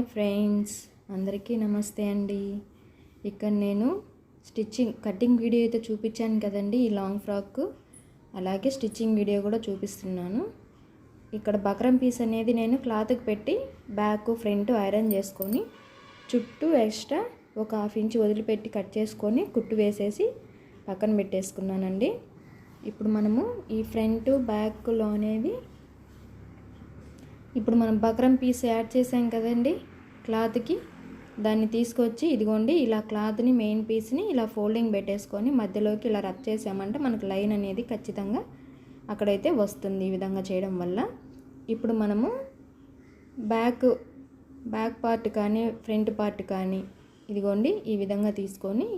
Hi friends అందరికీ నమస్తే అండి. ఇక్కడ నేను స్టిచ్చింగ్ కటింగ్ వీడియో అయితే చూపించాను కదండి ఈ లాంగ్ ఫ్రాక్. అలాగే స్టిచ్చింగ్ వీడియో కూడా చూపిస్తున్నాను. ఇక్కడ బక్రం పీస్ అనేది నేను క్లాత్కి పెట్టి బ్యాక్ ఫ్రంట్ ఐరన్ చేసుకొని చుట్టూ ఎక్స్ట్రా ఒక హాఫ్ ఇంచ్ వదిలిపెట్టి కట్ చేసుకొని కుట్టు వేసేసి పక్కన పెట్టేసుకున్నానండి. ఇప్పుడు మనము ఈ ఫ్రంట్ బ్యాక్లో అనేది ఇప్పుడు మనం బక్రం పీస్ యాడ్ చేసాం కదండి క్లాత్కి దాన్ని తీసుకొచ్చి ఇదిగోండి ఇలా క్లాత్ని మెయిన్ పీస్ని ఇలా ఫోల్డింగ్ పెట్టేసుకొని మధ్యలోకి ఇలా రబ్ చేసామంటే మనకు లైన్ అనేది ఖచ్చితంగా అక్కడైతే వస్తుంది ఈ విధంగా చేయడం వల్ల. ఇప్పుడు మనము బ్యాక్ బ్యాక్ పార్ట్ కానీ ఫ్రంట్ పార్ట్ కానీ ఇదిగోండి ఈ విధంగా తీసుకొని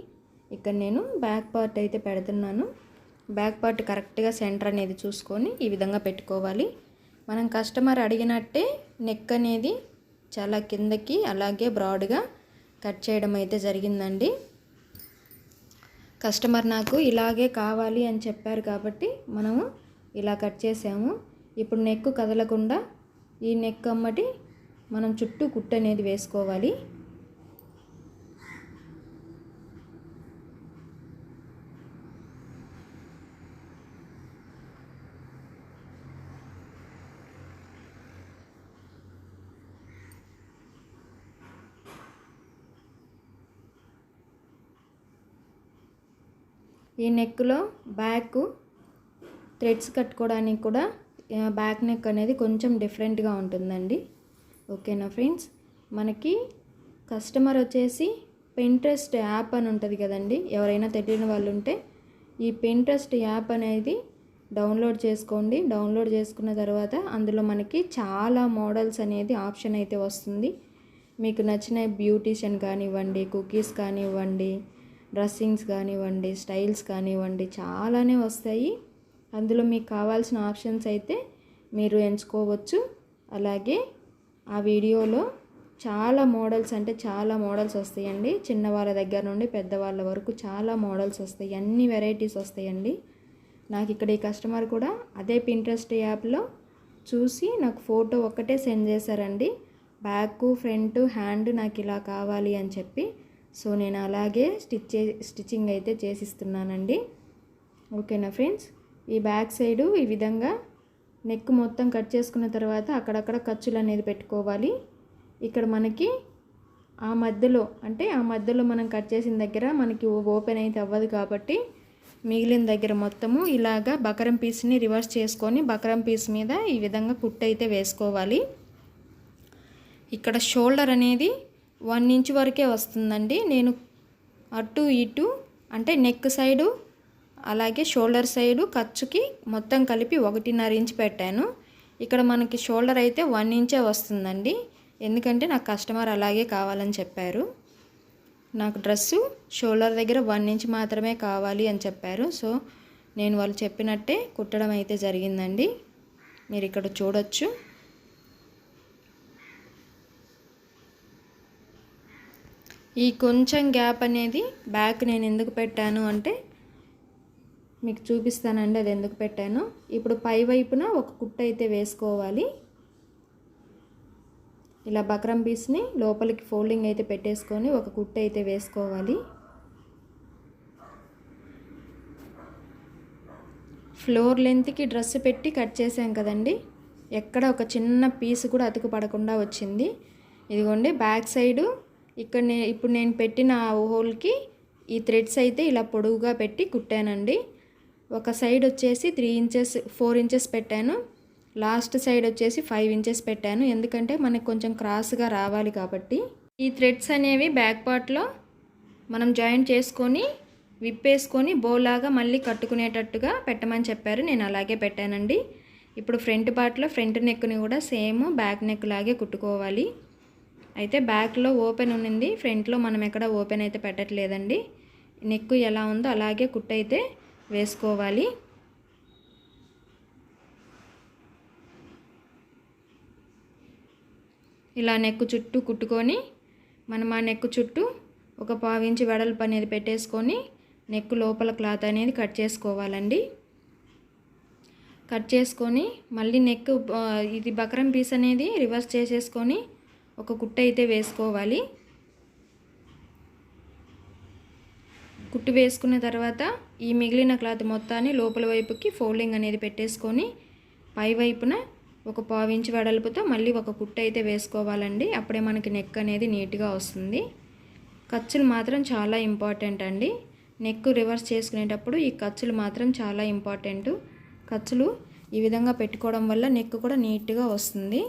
ఇక్కడ నేను బ్యాక్ పార్ట్ అయితే పెడుతున్నాను. బ్యాక్ పార్ట్ కరెక్ట్గా సెంటర్ అనేది చూసుకొని ఈ విధంగా పెట్టుకోవాలి. మనం కస్టమర్ అడిగినట్టే నెక్ అనేది చాలా కిందకి అలాగే బ్రాడ్గా కట్ చేయడం అయితే జరిగిందండి. కస్టమర్ నాకు ఇలాగే కావాలి అని చెప్పారు కాబట్టి మనము ఇలా కట్ చేసాము. ఇప్పుడు నెక్ కదలకుండా ఈ నెక్ అమ్మటి మనం చుట్టూ కుట్టు అనేది వేసుకోవాలి. ఈ నెక్లో బ్యాక్ థ్రెడ్స్ కట్టుకోవడానికి కూడా బ్యాక్ నెక్ అనేది కొంచెం డిఫరెంట్గా ఉంటుందండి. ఓకేనా ఫ్రెండ్స్? మనకి కస్టమర్ వచ్చేసి పెంట్రెస్ట్ యాప్ అని ఉంటుంది కదండి. ఎవరైనా తెలియని వాళ్ళు ఉంటే ఈ పెంట్రెస్ట్ యాప్ అనేది డౌన్లోడ్ చేసుకోండి. డౌన్లోడ్ చేసుకున్న తర్వాత అందులో మనకి చాలా మోడల్స్ అనేది ఆప్షన్ అయితే వస్తుంది. మీకు నచ్చిన బ్యూటీషియన్ కానివ్వండి కుకీస్ కానివ్వండి డ్రెస్సింగ్స్ కానివ్వండి స్టైల్స్ కానివ్వండి చాలానే వస్తాయి. అందులో మీకు కావాల్సిన ఆప్షన్స్ అయితే మీరు ఎంచుకోవచ్చు. అలాగే ఆ వీడియోలో చాలా మోడల్స్ అంటే చాలా మోడల్స్ వస్తాయండి. చిన్నవాళ్ళ దగ్గర నుండి పెద్దవాళ్ళ వరకు చాలా మోడల్స్ వస్తాయి. అన్ని వెరైటీస్ వస్తాయండి. నాకు ఇక్కడ ఈ కస్టమర్ కూడా అదే పింట్రెస్ట్ యాప్లో చూసి నాకు ఫోటో ఒక్కటే సెండ్ చేశారండి. బ్యాక్ ఫ్రంట్ హ్యాండ్ నాకు ఇలా కావాలి అని చెప్పి. సో నేను అలాగే స్టిచ్ చే స్టిచ్చింగ్ అయితే చేసిస్తున్నానండి. ఓకేనా ఫ్రెండ్స్? ఈ బ్యాక్ సైడు ఈ విధంగా నెక్ మొత్తం కట్ చేసుకున్న తర్వాత అక్కడక్కడ ఖర్చులు అనేది పెట్టుకోవాలి. ఇక్కడ మనకి ఆ మధ్యలో అంటే ఆ మధ్యలో మనం కట్ చేసిన దగ్గర మనకి ఓపెన్ అయితే అవ్వదు కాబట్టి మిగిలిన దగ్గర మొత్తము ఇలాగా బకరం పీస్ని రివర్స్ చేసుకొని బకరం పీస్ మీద ఈ విధంగా కుట్టు అయితే వేసుకోవాలి. ఇక్కడ షోల్డర్ అనేది వన్ ఇంచ్ వరకే వస్తుందండి. నేను అటు ఇటు అంటే నెక్ సైడు అలాగే షోల్డర్ సైడు ఖర్చుకి మొత్తం కలిపి ఒకటిన్నర ఇంచ్ పెట్టాను. ఇక్కడ మనకి షోల్డర్ అయితే వన్ ఇంచే వస్తుందండి. ఎందుకంటే నాకు కస్టమర్ అలాగే కావాలని చెప్పారు. నాకు డ్రెస్సు షోల్డర్ దగ్గర వన్ ఇంచ్ మాత్రమే కావాలి అని చెప్పారు. సో నేను వాళ్ళు చెప్పినట్టే కుట్టడం అయితే జరిగిందండి. మీరు ఇక్కడ చూడొచ్చు. ఈ కొంచెం గ్యాప్ అనేది బ్యాక్ నేను ఎందుకు పెట్టాను అంటే మీకు చూపిస్తానండి అది ఎందుకు పెట్టాను. ఇప్పుడు పై వైపున ఒక కుట్ట అయితే వేసుకోవాలి. ఇలా బక్రం పీస్ని లోపలికి ఫోల్డింగ్ అయితే పెట్టేసుకొని ఒక కుట్ట అయితే వేసుకోవాలి. ఫ్లోర్ లెంత్కి డ్రెస్ పెట్టి కట్ చేసాం కదండి ఎక్కడ ఒక చిన్న పీస్ కూడా అతుకు పడకుండా వచ్చింది. ఇదిగోండి బ్యాక్ సైడు ఇక్కడ నే ఇప్పుడు నేను పెట్టిన హోల్కి ఈ థ్రెడ్స్ అయితే ఇలా పొడవుగా పెట్టి కుట్టానండి. ఒక సైడ్ వచ్చేసి త్రీ ఇంచెస్ ఫోర్ ఇంచెస్ పెట్టాను. లాస్ట్ సైడ్ వచ్చేసి ఫైవ్ ఇంచెస్ పెట్టాను. ఎందుకంటే మనకు కొంచెం క్రాస్గా రావాలి కాబట్టి. ఈ థ్రెడ్స్ అనేవి బ్యాక్ పార్ట్లో మనం జాయింట్ చేసుకొని విప్పేసుకొని బోలాగా మళ్ళీ కట్టుకునేటట్టుగా పెట్టమని చెప్పారు. నేను అలాగే పెట్టానండి. ఇప్పుడు ఫ్రంట్ పార్ట్లో ఫ్రంట్ నెక్ని కూడా సేమ్ బ్యాక్ నెక్ లాగే కుట్టుకోవాలి. అయితే బ్యాక్లో ఓపెన్ ఉన్నింది. ఫ్రంట్లో మనం ఎక్కడ ఓపెన్ అయితే పెట్టట్లేదండి. నెక్ ఎలా ఉందో అలాగే కుట్టు అయితే వేసుకోవాలి. ఇలా నెక్ చుట్టూ కుట్టుకొని మనం ఆ నెక్ చుట్టూ ఒక పావించి వెడల్పు అనేది పెట్టేసుకొని నెక్ లోపల క్లాత్ అనేది కట్ చేసుకోవాలండి. కట్ చేసుకొని మళ్ళీ నెక్ ఇది బక్రం పీస్ అనేది రివర్స్ చేసేసుకొని ఒక కుట్ట అయితే వేసుకోవాలి. కుట్టు వేసుకున్న తర్వాత ఈ మిగిలిన క్లాత్ మొత్తాన్ని లోపల వైపుకి ఫోల్డింగ్ అనేది పెట్టేసుకొని పై వైపున ఒక పావు వెడల్పుతో మళ్ళీ ఒక కుట్ట అయితే వేసుకోవాలండి. అప్పుడే మనకి నెక్ అనేది నీట్గా వస్తుంది. ఖర్చులు మాత్రం చాలా ఇంపార్టెంట్ అండి. నెక్ రివర్స్ చేసుకునేటప్పుడు ఈ ఖర్చులు మాత్రం చాలా ఇంపార్టెంట్. ఖర్చులు ఈ విధంగా పెట్టుకోవడం వల్ల నెక్ కూడా నీట్గా వస్తుంది.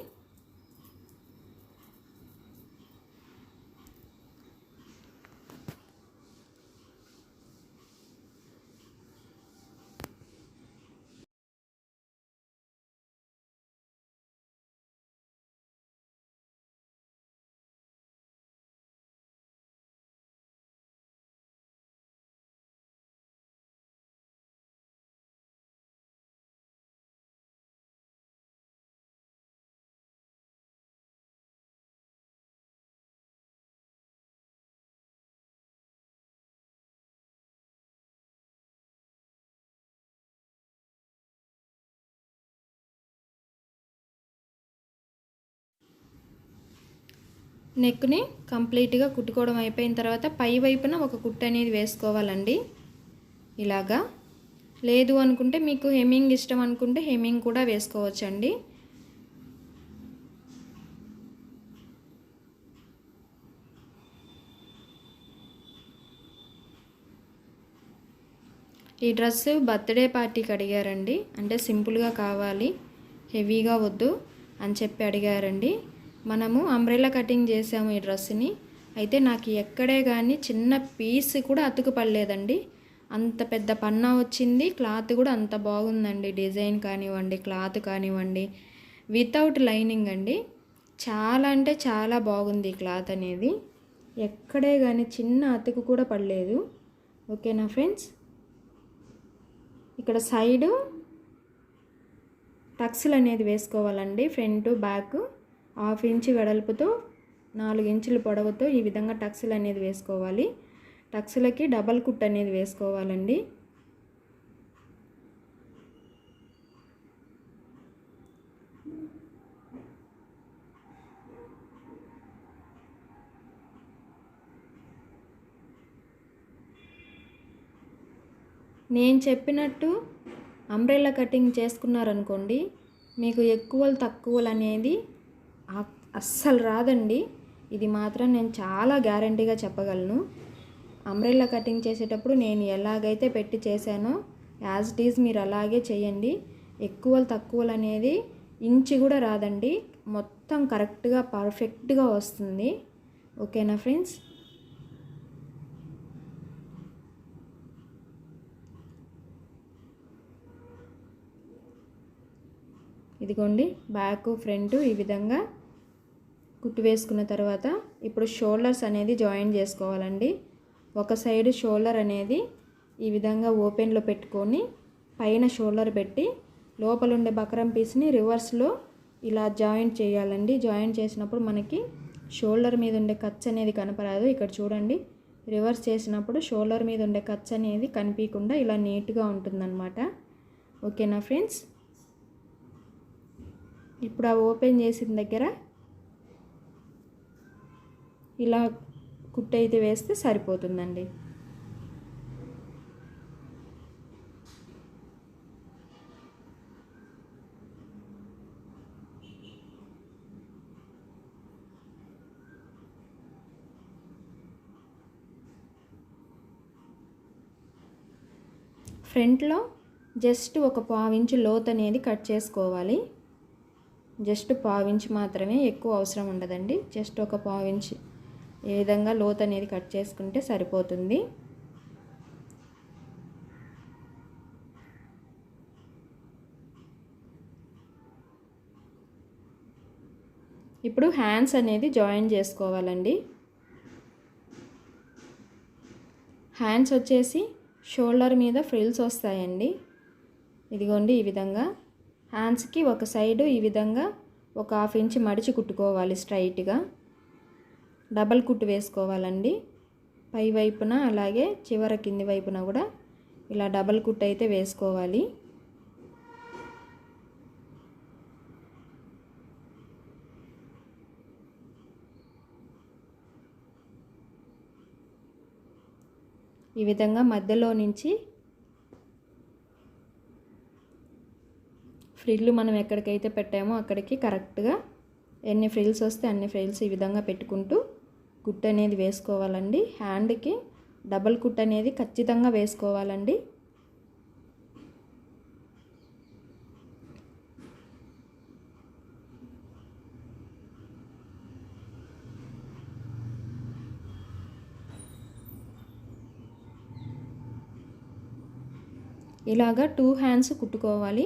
నెక్ని కంప్లీట్గా కుట్టుకోవడం అయిపోయిన తర్వాత పై వైపున ఒక కుట్టు అనేది వేసుకోవాలండి. ఇలాగా. లేదు అనుకుంటే మీకు హెమ్మింగ్ ఇష్టం అనుకుంటే హెమ్మింగ్ కూడా వేసుకోవచ్చండి. ఈ డ్రెస్ బర్త్డే పార్టీకి అడిగారండి. అంటే సింపుల్గా కావాలి. హెవీగా వద్దు అని చెప్పి అడిగారండి. మనము అంబ్రెల్లా కటింగ్ చేసాము ఈ డ్రెస్ని అయితే నాకు ఎక్కడే కానీ చిన్న పీస్ కూడా అతుకు పడలేదండి అంత పెద్ద పన్నా వచ్చింది. క్లాత్ కూడా అంత బాగుందండి. డిజైన్ కానివ్వండి క్లాత్ కానివ్వండి. వితౌట్ లైనింగ్ అండి. చాలా అంటే చాలా బాగుంది ఈ క్లాత్ అనేది. ఎక్కడే కానీ చిన్న అతుకు కూడా పడలేదు. ఓకేనా ఫ్రెండ్స్? ఇక్కడ సైడు టక్స్లు అనేది వేసుకోవాలండి. ఫ్రంట్ బ్యాక్ హాఫ్ ఇంచ్ వెడల్పుతో నాలుగు ఇంచుల పొడవుతో ఈ విధంగా టక్స్లు అనేది వేసుకోవాలి. టక్స్లకి డబల్ కుట్ అనేది వేసుకోవాలండి. నేను చెప్పినట్టు అంబ్రెల్లా కటింగ్ చేసుకున్నారనుకోండి మీకు ఎక్కువలు తక్కువలు అనేది అస్సలు రాదండి. ఇది మాత్రం నేను చాలా గ్యారంటీగా చెప్పగలను. అంబ్రెల్లా కటింగ్ చేసేటప్పుడు నేను ఎలాగైతే పెట్టి చేశానో యాజ్ ఇట్ ఈజ్ మీరు అలాగే చేయండి. ఎక్కువలు తక్కువలు అనేది ఇంచి కూడా రాదండి. మొత్తం కరెక్ట్గా పర్ఫెక్ట్గా వస్తుంది. ఓకేనా ఫ్రెండ్స్? ఇదిగోండి బ్యాక్ ఫ్రంట్ ఈ విధంగా కుట్టు వేసుకున్న తర్వాత ఇప్పుడు షోల్డర్స్ అనేది జాయిన్ చేసుకోవాలండి. ఒక సైడ్ షోల్డర్ అనేది ఈ విధంగా ఓపెన్లో పెట్టుకొని పైన షోల్డర్ పెట్టి లోపల ఉండే బకరం పీస్ని రివర్స్లో ఇలా జాయింట్ చేయాలండి. జాయింట్ చేసినప్పుడు మనకి షోల్డర్ మీద ఉండే ఖర్చు అనేది కనపడదు ఇక్కడ చూడండి రివర్స్ చేసినప్పుడు షోల్డర్ మీద ఉండే ఖర్చు అనేది కనిపించకుండా ఇలా నీట్గా ఉంటుందన్నమాట. ఓకేనా ఫ్రెండ్స్? ఇప్పుడు ఆ ఓపెన్ చేసిన దగ్గర ఇలా కుట్టు అయితే వేస్తే సరిపోతుందండి. ఫ్రంట్లో జస్ట్ ఒక పావించు లోత్ అనేది కట్ చేసుకోవాలి. జస్ట్ పావించి మాత్రమే ఎక్కువ అవసరం ఉండదండి. జస్ట్ ఒక పావించి ఈ విధంగా లోత్ అనేది కట్ చేసుకుంటే సరిపోతుంది. ఇప్పుడు హ్యాండ్స్ అనేది జాయిన్ చేసుకోవాలండి. హ్యాండ్స్ వచ్చేసి షోల్డర్ మీద ఫ్రిల్స్ వస్తాయండి. ఇదిగోండి ఈ విధంగా. హ్యాండ్స్కి ఒక సైడు ఈ విధంగా ఒక హాఫ్ ఇంచ్ మడిచి కుట్టుకోవాలి స్ట్రైట్గా. డబల్ కుట్టు వేసుకోవాలండి. పై వైపున అలాగే చివర కింది వైపున కూడా ఇలా డబల్ కుట్టు అయితే వేసుకోవాలి. ఈ విధంగా మధ్యలో నుంచి ఫ్రిల్లు మనం ఎక్కడికైతే పెట్టామో అక్కడికి కరెక్ట్గా ఎన్ని ఫ్రిల్స్ వస్తే అన్ని ఫ్రిల్స్ ఈ విధంగా పెట్టుకుంటూ కుట్ అనేది వేసుకోవాలండి. హ్యాండ్కి డబల్ కుట్ అనేది ఖచ్చితంగా వేసుకోవాలండి. ఇలాగా టూ హ్యాండ్స్ కుట్టుకోవాలి.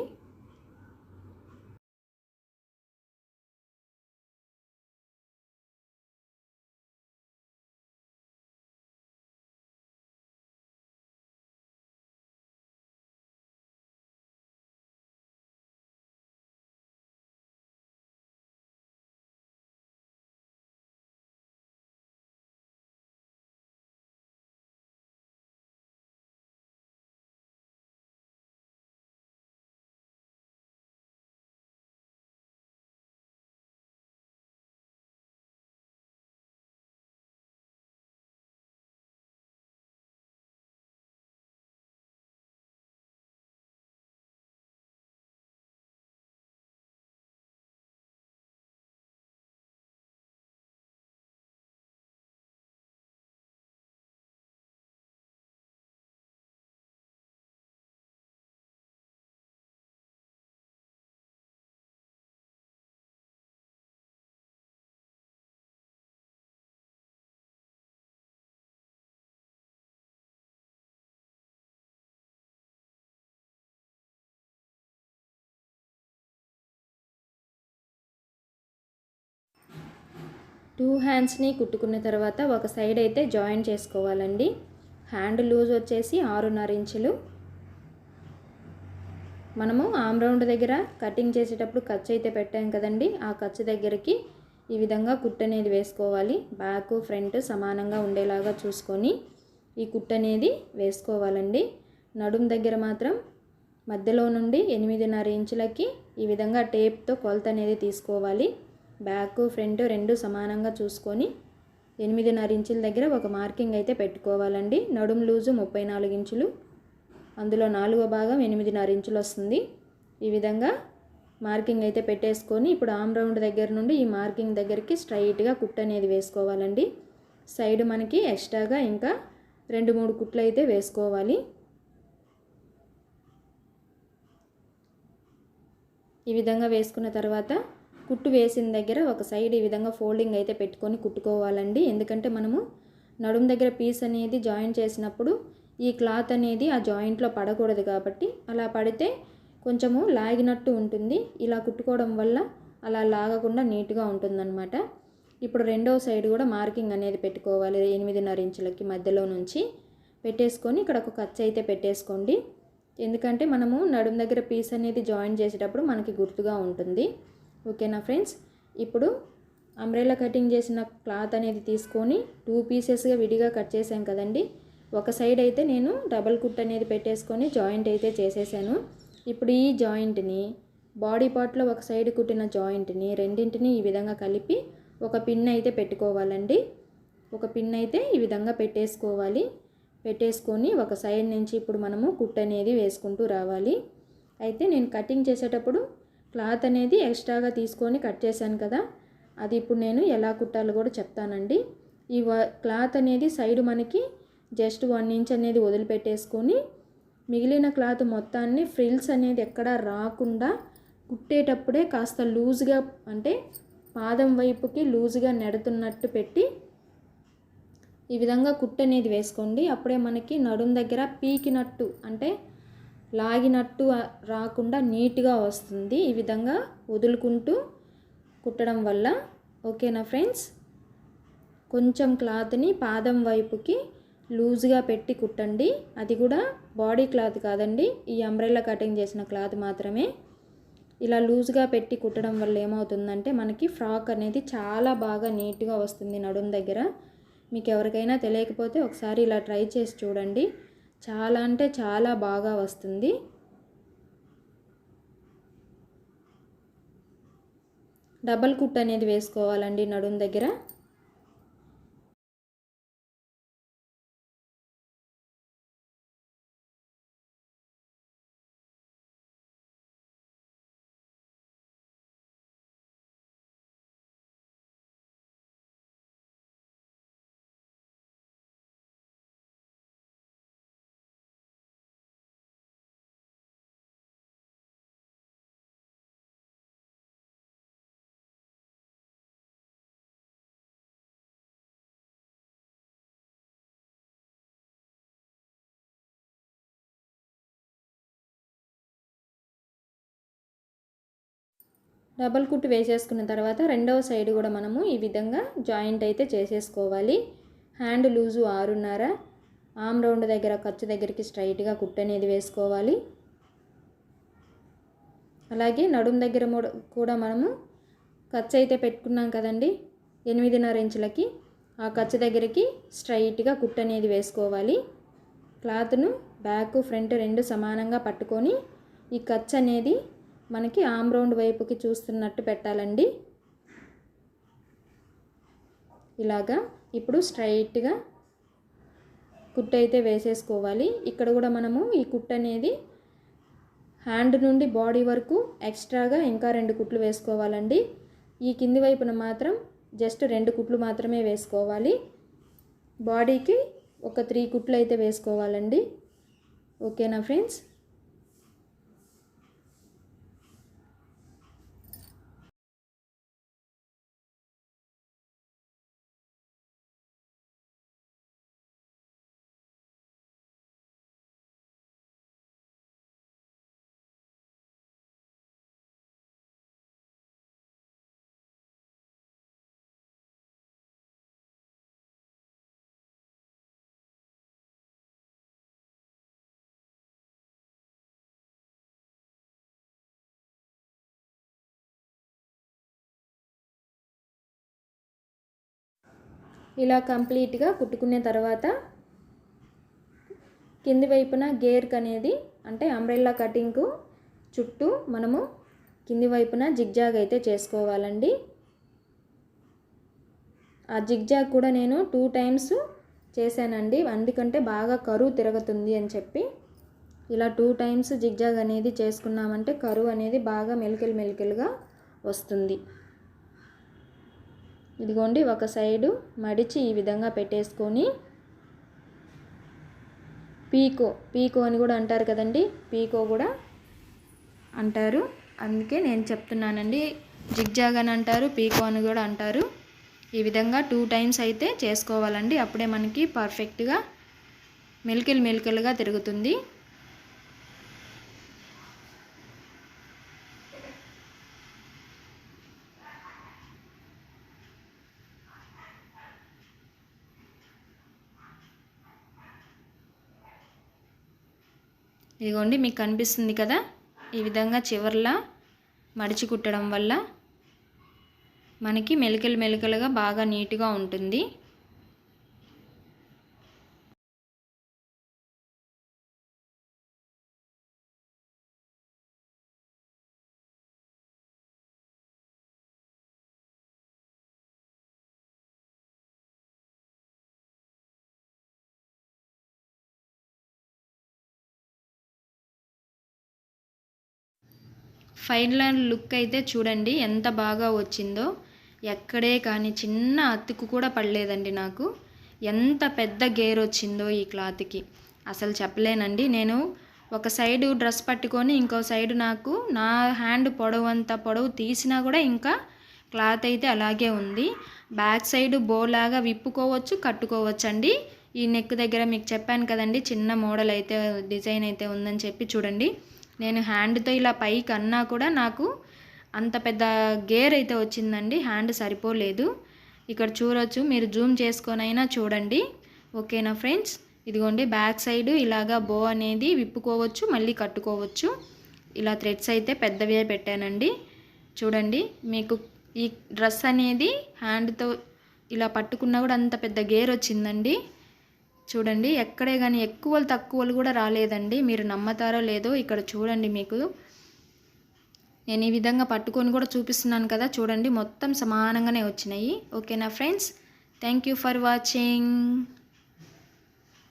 టూ హ్యాండ్స్ని కుట్టుకున్న తర్వాత ఒక సైడ్ అయితే జాయిన్ చేసుకోవాలండి. హ్యాండ్ లూజ్ వచ్చేసి ఆరున్నర ఇంచులు. మనము ఆమ్ రౌండ్ దగ్గర కటింగ్ చేసేటప్పుడు ఖర్చు అయితే పెట్టాం కదండి. ఆ ఖర్చు దగ్గరికి ఈ విధంగా కుట్ అనేది వేసుకోవాలి. బ్యాక్ ఫ్రంట్ సమానంగా ఉండేలాగా చూసుకొని ఈ కుట్ అనేది వేసుకోవాలండి. నడుం దగ్గర మాత్రం మధ్యలో నుండి ఎనిమిదిన్నర ఇంచులకి ఈ విధంగా టేప్తో కొలత అనేది తీసుకోవాలి. బ్యాక్ ఫ్రంట్ రెండు సమానంగా చూసుకొని ఎనిమిదిన్నర ఇంచుల దగ్గర ఒక మార్కింగ్ అయితే పెట్టుకోవాలండి. నడుం లూజు ముప్పై నాలుగు ఇంచులు అందులో నాలుగో భాగం ఎనిమిదిన్నర ఇంచులు వస్తుంది. ఈ విధంగా మార్కింగ్ అయితే పెట్టేసుకొని ఇప్పుడు ఆమ్ రౌండ్ దగ్గర నుండి ఈ మార్కింగ్ దగ్గరికి స్ట్రైట్గా కుట్ అనేది వేసుకోవాలండి. సైడ్ మనకి ఎక్స్ట్రాగా ఇంకా రెండు మూడు కుట్లు అయితే వేసుకోవాలి. ఈ విధంగా వేసుకున్న తర్వాత కుట్టు వేసిన దగ్గర ఒక సైడ్ ఈ విధంగా ఫోల్డింగ్ అయితే పెట్టుకొని కుట్టుకోవాలండి. ఎందుకంటే మనము నడుం దగ్గర పీస్ అనేది జాయిన్ చేసినప్పుడు ఈ క్లాత్ అనేది ఆ జాయింట్లో పడకూడదు కాబట్టి అలా పడితే కొంచెము లాగినట్టు ఉంటుంది. ఇలా కుట్టుకోవడం వల్ల అలా లాగకుండా నీట్గా ఉంటుందన్నమాట. ఇప్పుడు రెండవ సైడ్ కూడా మార్కింగ్ అనేది పెట్టుకోవాలి ఎనిమిదిన్నర ఇంచులకి మధ్యలో నుంచి. పెట్టేసుకొని ఇక్కడ ఒక ఖర్చు అయితే పెట్టేసుకోండి. ఎందుకంటే మనము నడుం దగ్గర పీస్ అనేది జాయిన్ చేసేటప్పుడు మనకి గుర్తుగా ఉంటుంది. ఓకేనా ఫ్రెండ్స్? ఇప్పుడు అంబ్రెలా కటింగ్ చేసిన క్లాత్ అనేది తీసుకొని టూ పీసెస్గా విడిగా కట్ చేసాం కదండి. ఒక సైడ్ అయితే నేను డబల్ కుట్ అనేది పెట్టేసుకొని జాయింట్ అయితే చేసేసాను. ఇప్పుడు ఈ జాయింట్ని బాడీ పార్ట్లో ఒక సైడ్ కుట్టిన జాయింట్ని రెండింటిని ఈ విధంగా కలిపి ఒక పిన్ అయితే పెట్టుకోవాలండి. ఒక పిన్ అయితే ఈ విధంగా పెట్టేసుకోవాలి. పెట్టేసుకొని ఒక సైడ్ నుంచి ఇప్పుడు మనము కుట్ అనేది వేసుకుంటూ రావాలి. అయితే నేను కటింగ్ చేసేటప్పుడు క్లాత్ అనేది ఎక్స్ట్రాగా తీసుకొని కట్ చేశాను కదా. అది ఇప్పుడు నేను ఎలా కుట్టాలో కూడా చెప్తానండి. ఈ క్లాత్ అనేది సైడ్ మనకి జస్ట్ వన్ ఇంచ్ అనేది వదిలిపెట్టేసుకొని మిగిలిన క్లాత్ మొత్తాన్ని ఫ్రిల్స్ అనేది ఎక్కడా రాకుండా కుట్టేటప్పుడే కాస్త లూజ్గా అంటే పాదం వైపుకి లూజ్గా నెడుతున్నట్టు పెట్టి ఈ విధంగా కుట్టు అనేది వేసుకోండి. అప్పుడే మనకి నడుం దగ్గర పీకినట్టు అంటే లాగినట్టు రాకుండా నీట్గా వస్తుంది. ఈ విధంగా వదులుకుంటూ కుట్టడం వల్ల ఓకేనా ఫ్రెండ్స్? కొంచెం క్లాత్ని పాదం వైపుకి లూజ్గా పెట్టి కుట్టండి. అది కూడా బాడీ క్లాత్ కాదండి. ఈ అంబ్రెల్లా కటింగ్ చేసిన క్లాత్ మాత్రమే. ఇలా లూజ్గా పెట్టి కుట్టడం వల్ల ఏమవుతుందంటే మనకి ఫ్రాక్ అనేది చాలా బాగా నీట్గా వస్తుంది నడుం దగ్గర. మీకు ఎవరికైనా తెలియకపోతే ఒకసారి ఇలా ట్రై చేసి చూడండి. చాలా అంటే చాలా బాగా వస్తుంది. డబల్ కుట్ అనేది వేసుకోవాలండి నడుం దగ్గర. డబల్ కుట్టు వేసేసుకున్న తర్వాత రెండవ సైడ్ కూడా మనము ఈ విధంగా జాయింట్ అయితే చేసేసుకోవాలి. హ్యాండ్ లూజు ఆరున్నర ఆమ్ రౌండ్ దగ్గర ఖర్చు దగ్గరికి స్ట్రైట్గా కుట్టు అనేది వేసుకోవాలి. అలాగే నడుం దగ్గర కూడా మనము ఖర్చు అయితే పెట్టుకున్నాం కదండి ఎనిమిదిన్నర ఇంచులకి. ఆ ఖర్చు దగ్గరికి స్ట్రైట్గా కుట్టు అనేది వేసుకోవాలి. క్లాత్ను బ్యాక్ ఫ్రంట్ రెండు సమానంగా పట్టుకొని ఈ ఖర్చు అనేది మనకి ఆమ్ రౌండ్ వైపుకి చూస్తున్నట్టు పెట్టాలండి. ఇలాగా ఇప్పుడు స్ట్రైట్గా కుట్టు అయితే వేసేసుకోవాలి. ఇక్కడ కూడా మనము ఈ కుట్టు అనేది హ్యాండ్ నుండి బాడీ వరకు ఎక్స్ట్రాగా ఇంకా రెండు కుట్లు వేసుకోవాలండి. ఈ కింది వైపున మాత్రం జస్ట్ రెండు కుట్లు మాత్రమే వేసుకోవాలి. బాడీకి ఒక త్రీ కుట్లు అయితే వేసుకోవాలండి. ఓకేనా ఫ్రెండ్స్? ఇలా కంప్లీట్గా కుట్టుకునే తర్వాత కింది వైపున గేర్క్ అనేది అంటే అంబ్రెల్లా కటింగ్కు చుట్టూ మనము కింది వైపున జిగ్జాగ్ అయితే చేసుకోవాలండి. ఆ జిగ్జాగ్ కూడా నేను టూ టైమ్స్ చేశానండి. అందుకంటే బాగా కరువు తిరుగుతుంది అని చెప్పి. ఇలా టూ టైమ్స్ జిగ్జాగ్ అనేది చేసుకున్నామంటే కరువు అనేది బాగా మెలికలు మెలికలుగా వస్తుంది. ఇదిగోండి ఒక సైడు మడిచి ఈ విధంగా పెట్టేసుకొని పీకో పీకో అని కూడా అంటారు కదండి పీకో కూడా అంటారు. అందుకే నేను చెప్తున్నానండి జిగ్జాగ్ అని అంటారు పీకో అని కూడా అంటారు. ఈ విధంగా టూ టైమ్స్ అయితే చేసుకోవాలండి అప్పుడే మనకి పర్ఫెక్ట్గా మెలికలు మెలికలుగా తిరుగుతుంది. ఇదిగోండి మీకు కనిపిస్తుంది కదా? ఈ విధంగా చివర్లా మడిచి కుట్టడం వల్ల మనకి మెలికలు మెలికలుగా బాగా నీట్గా ఉంటుంది. ఫైనల్ లుక్ అయితే చూడండి ఎంత బాగా వచ్చిందో. ఎక్కడే కానీ చిన్న అతుకు కూడా పడలేదండి నాకు. ఎంత పెద్ద గేర్ వచ్చిందో ఈ క్లాత్కి అసలు చెప్పలేనండి. నేను ఒక సైడు డ్రెస్ పట్టుకొని ఇంకో సైడు నాకు నా హ్యాండ్ పొడవు అంత పొడవు తీసినా కూడా ఇంకా క్లాత్ అయితే అలాగే ఉంది. బ్యాక్ సైడ్ బోలాగా విప్పుకోవచ్చు కట్టుకోవచ్చు అండి ఈ నెక్ దగ్గర మీకు చెప్పాను కదండి చిన్న మోడల్ అయితే డిజైన్ అయితే ఉందని చెప్పి చూడండి. నేను హ్యాండ్తో ఇలా పైకి అన్నా కూడా నాకు అంత పెద్ద గేర్ అయితే వచ్చిందండి. హ్యాండ్ సరిపోలేదు. ఇక్కడ చూడొచ్చు మీరు జూమ్ చేసుకొనైనా చూడండి. ఓకేనా ఫ్రెండ్స్? ఇదిగోండి బ్యాక్ సైడ్ ఇలాగా బో అనేది విప్పుకోవచ్చు మళ్ళీ కట్టుకోవచ్చు. ఇలా థ్రెడ్స్ అయితే పెద్దవే పెట్టానండి. చూడండి మీకు ఈ డ్రెస్ అనేది హ్యాండ్తో ఇలా పట్టుకున్నా కూడా అంత పెద్ద గేర్ వచ్చిందండి. చూడండి ఎక్కడే కానీ ఎక్కువలు తక్కువలు కూడా రాలేదండి. మీరు నమ్మతారో లేదో ఇక్కడ చూడండి మీకు. నేను ఈ విధంగా పట్టుకొని కూడా చూపిస్తున్నాను కదా చూడండి మొత్తం సమానంగానే వచ్చినాయి. ఓకేనా friends? Thank you for watching.